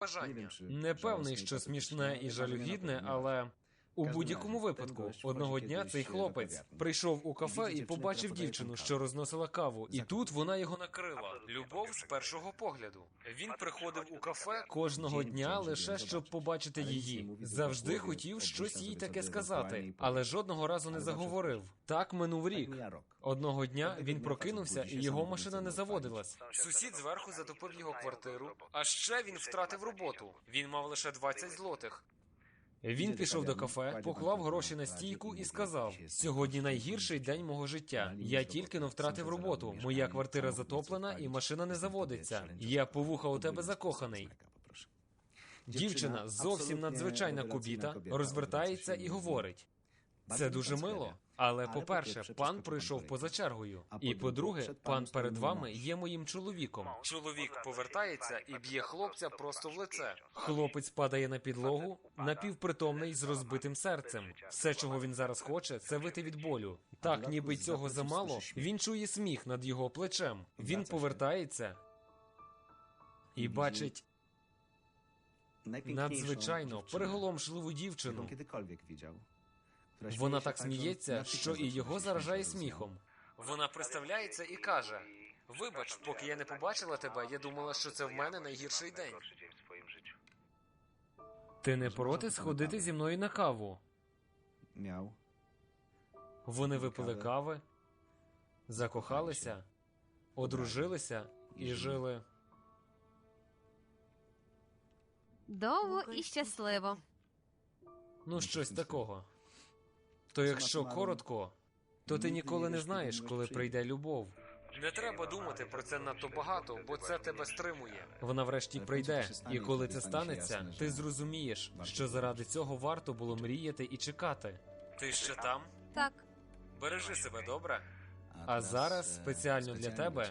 бажання. Не певний, що смішне і жалюгідне, але у будь-якому випадку одного дня цей хлопець прийшов у кафе і побачив дівчину, що розносила каву, і тут вона його накрила. Любов з першого погляду. Він приходив у кафе кожного дня лише щоб побачити її. Завжди хотів щось їй таке сказати, але жодного разу не заговорив. Так минув рік. Одного дня він прокинувся, і його машина не заводилась. Сусід зверху затопив його квартиру, а ще він втратив роботу. Він мав лише 20 злотих. Він пішов до кафе, поклав гроші на стійку і сказав: сьогодні найгірший день мого життя. Я тільки но втратив роботу. Моя квартира затоплена і машина не заводиться. Я по вуха у тебе закоханий. Дівчина, зовсім надзвичайна кубіта, розвертається і говорить: це дуже мило. Але по-перше, пан пройшов поза чергою. І по-друге, пан перед вами є моїм чоловіком. Чоловік повертається і б'є хлопця просто в лице. Хлопець падає на підлогу, напівпритомний з розбитим серцем. Все, чого він зараз хоче, це вити від болю. Так, ніби цього замало. Він чує сміх над його плечем. Він повертається і бачить надзвичайно переголомшливу дівчину. Вона так сміється, що і його заражає сміхом. Вона представляється і каже: Вибач, поки я не побачила тебе, я думала, що це в мене найгірший день. Ти не проти сходити зі мною на каву? Miał. Вони випили кави, закохалися, одружилися і жили. Довго і щасливо. Ну, щось такого. То якщо коротко, то ти ніколи не знаєш, коли прийде любов. Не треба думати про це надто багато, бо це тебе стримує. Вона врешті прийде, і коли це станеться, ти зрозумієш, що заради цього варто було мріяти і чекати. Ти ще там? Так, Бережи себе добре. А зараз спеціально для тебе